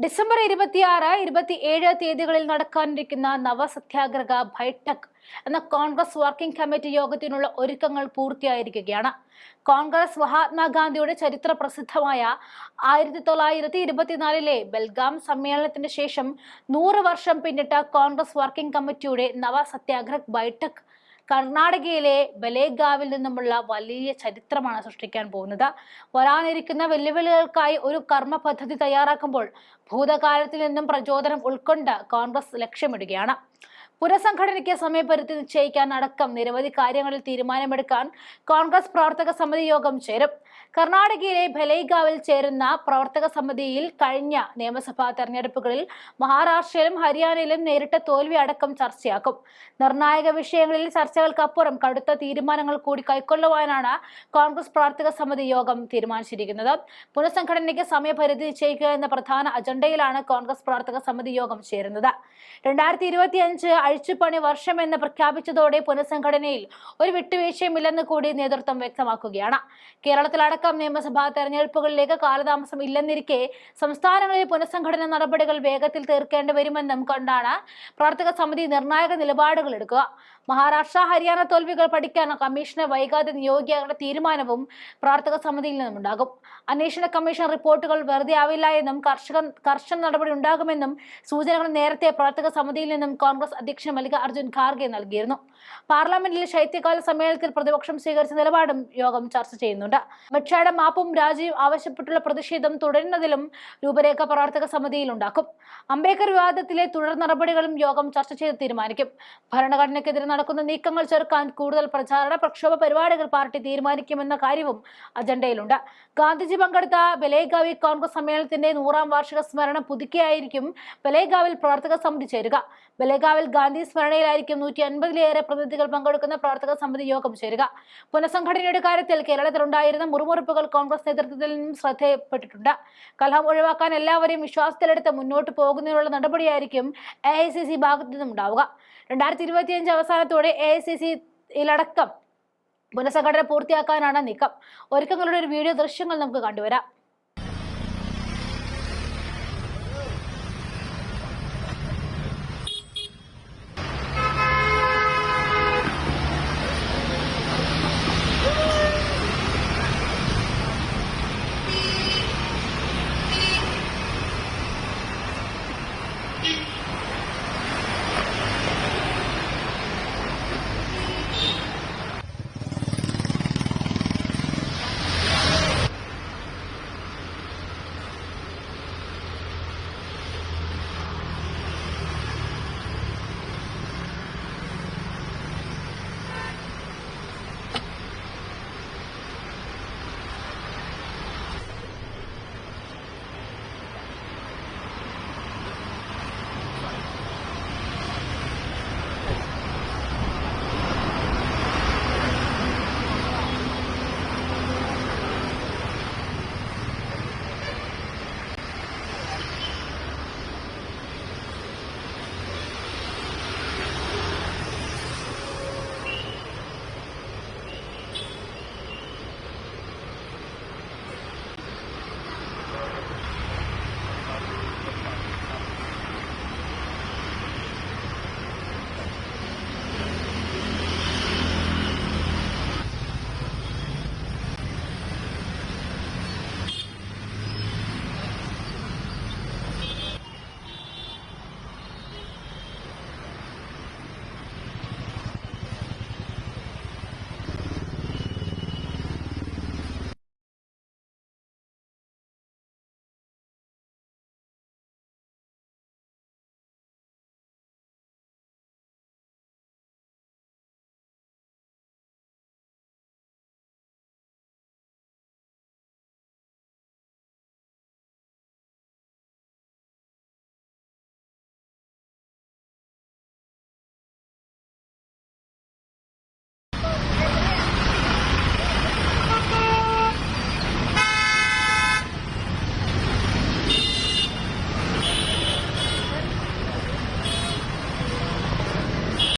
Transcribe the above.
December ഇരുപത്തിയാറ് ഇരുപത്തി ഏഴ് തീയതികളിൽ നടക്കാനിരിക്കുന്ന നവസത്യാഗ്രഹ ബൈഠക് എന്ന കോൺഗ്രസ് വർക്കിംഗ് കമ്മിറ്റി യോഗത്തിനുള്ള ഒരുക്കങ്ങൾ പൂർത്തിയായിരിക്കുകയാണ്. കോൺഗ്രസ് മഹാത്മാഗാന്ധിയുടെ ചരിത്ര പ്രസിദ്ധമായ ആയിരത്തി തൊള്ളായിരത്തി ഇരുപത്തിനാലിലെ ബൽഗാം സമ്മേളനത്തിന് ശേഷം നൂറ് വർഷം പിന്നിട്ട കോൺഗ്രസ് വർക്കിംഗ് കമ്മിറ്റിയുടെ നവസത്യാഗ്രഹ് ബൈഠക് കർണാടകയിലെ ബലേഗാവിൽ നിന്നുമുള്ള വലിയ ചരിത്രമാണ് സൃഷ്ടിക്കാൻ പോകുന്നത്. വരാനിരിക്കുന്ന വെല്ലുവിളികൾക്കായി ഒരു കർമ്മ പദ്ധതി തയ്യാറാക്കുമ്പോൾ ഭൂതകാലത്തിൽ നിന്നും പ്രചോദനം ഉൾക്കൊണ്ട് കോൺഗ്രസ് ലക്ഷ്യമിടുകയാണ്. പുനഃസംഘടനയ്ക്ക് സമയപരിധി നിശ്ചയിക്കാൻ അടക്കം നിരവധി കാര്യങ്ങളിൽ തീരുമാനമെടുക്കാൻ കോൺഗ്രസ് പ്രവർത്തക സമിതി യോഗം ചേരും. കർണാടകയിലെ ഭലൈഗാവിൽ ചേരുന്ന പ്രവർത്തക സമിതിയിൽ കഴിഞ്ഞ നിയമസഭാ തെരഞ്ഞെടുപ്പുകളിൽ മഹാരാഷ്ട്രയിലും ഹരിയാനയിലും നേരിട്ട തോൽവി അടക്കം ചർച്ചയാക്കും. നിർണായക വിഷയങ്ങളിൽ ചർച്ചകൾക്കപ്പുറം കടുത്ത തീരുമാനങ്ങൾ കൂടി കൈക്കൊള്ളുവാനാണ് കോൺഗ്രസ് പ്രവർത്തക സമിതി യോഗം തീരുമാനിച്ചിരിക്കുന്നത്. പുനഃസംഘടനയ്ക്ക് സമയപരിധി നിശ്ചയിക്കുക എന്ന പ്രധാന അജണ്ടയിലാണ് കോൺഗ്രസ് പ്രവർത്തക സമിതി യോഗം ചേരുന്നത്. രണ്ടായിരത്തി ഇരുപത്തി അഞ്ച് അഴിച്ചുപണി എന്ന് പ്രഖ്യാപിച്ചതോടെ പുനഃസംഘടനയിൽ ഒരു വിട്ടുവീഴ്ചയുമില്ലെന്ന് കൂടി നേതൃത്വം വ്യക്തമാക്കുകയാണ്. കേരളത്തിലടക്കം നിയമസഭാ തെരഞ്ഞെടുപ്പുകളിലേക്ക് കാലതാമസം ഇല്ലെന്നിരിക്കെ സംസ്ഥാനങ്ങളിൽ പുനഃസംഘടന നടപടികൾ വേഗത്തിൽ തീർക്കേണ്ടി വരുമെന്നും കൊണ്ടാണ് പ്രവർത്തക സമിതി നിർണായക നിലപാടുകൾ എടുക്കുക. മഹാരാഷ്ട്ര ഹരിയാന തോൽവികൾ പഠിക്കാൻ കമ്മീഷനെ വൈകാതെ നിയോഗിക്കാനുള്ള തീരുമാനവും പ്രവർത്തക സമിതിയിൽ നിന്നുണ്ടാകും അന്വേഷണ കമ്മീഷൻ റിപ്പോർട്ടുകൾ വെറുതെ ആവില്ല എന്നും കർഷക കർശന നടപടി ഉണ്ടാകുമെന്നും സൂചനകൾ നേരത്തെ പ്രവർത്തക സമിതിയിൽ നിന്നും കോൺഗ്രസ് അധ്യക്ഷൻ മല്ലിക അർജുൻ ഖാർഗെ നൽകിയിരുന്നു. പാർലമെന്റിൽ ശൈത്യകാല സമ്മേളനത്തിൽ പ്രതിപക്ഷം സ്വീകരിച്ച നിലപാടും യോഗം ചർച്ച ചെയ്യുന്നുണ്ട്. അമിത്ഷായുടെ മാപ്പും രാജിയും ആവശ്യപ്പെട്ടുള്ള പ്രതിഷേധം തുടരുന്നതിലും രൂപരേഖ പ്രവർത്തക സമിതിയിൽ ഉണ്ടാക്കും. അംബേദ്കർ വിവാദത്തിലെ തുടർ നടപടികളും യോഗം ചർച്ച ചെയ്ത് തീരുമാനിക്കും. ഭരണഘടനയ്ക്കെതിരെ നടക്കുന്ന നീക്കങ്ങൾ ചെറുക്കാൻ കൂടുതൽ പ്രചാരണ പ്രക്ഷോഭ പരിപാടികൾ പാർട്ടി തീരുമാനിക്കുമെന്ന കാര്യവും അജണ്ടയിലുണ്ട്. ഗാന്ധിജി പങ്കെടുത്ത ബലേഗാവി കോൺഗ്രസ് സമ്മേളനത്തിന്റെ നൂറാം വാർഷിക സ്മരണം പുതുക്കിയായിരിക്കും ബലേഗാവിൽ പ്രവർത്തക സമിതി ചേരുക. ബലേഗാവിൽ ഗാന്ധി സ്മരണയിലായിരിക്കും നൂറ്റി അൻപതിലേറെ പ്രതിനിധികൾ പങ്കെടുക്കുന്ന പ്രവർത്തക സമിതി യോഗം ചേരുക. പുനഃസംഘടനയുടെ കാര്യത്തിൽ കേരളത്തിലുണ്ടായിരുന്ന മുറിമുറിപ്പുകൾ കോൺഗ്രസ് നേതൃത്വത്തിൽ നിന്നും ശ്രദ്ധയപ്പെട്ടിട്ടുണ്ട്. കലഹം ഒഴിവാക്കാൻ എല്ലാവരെയും വിശ്വാസത്തിലെടുത്ത് മുന്നോട്ട് പോകുന്നതിനുള്ള നടപടിയായിരിക്കും എ ഐ സി സി ഭാഗത്തു നിന്നും ഉണ്ടാവുക രണ്ടായിരത്തി ഇരുപത്തിയഞ്ച് അവസാനത്തോടെ എ ഐ സി സിയിലടക്കം പുനഃസംഘടന പൂർത്തിയാക്കാനാണ് നീക്കം. ഒരുക്കങ്ങളുടെ ഒരു വീഡിയോ ദൃശ്യങ്ങൾ നമുക്ക് കണ്ടുവരാം.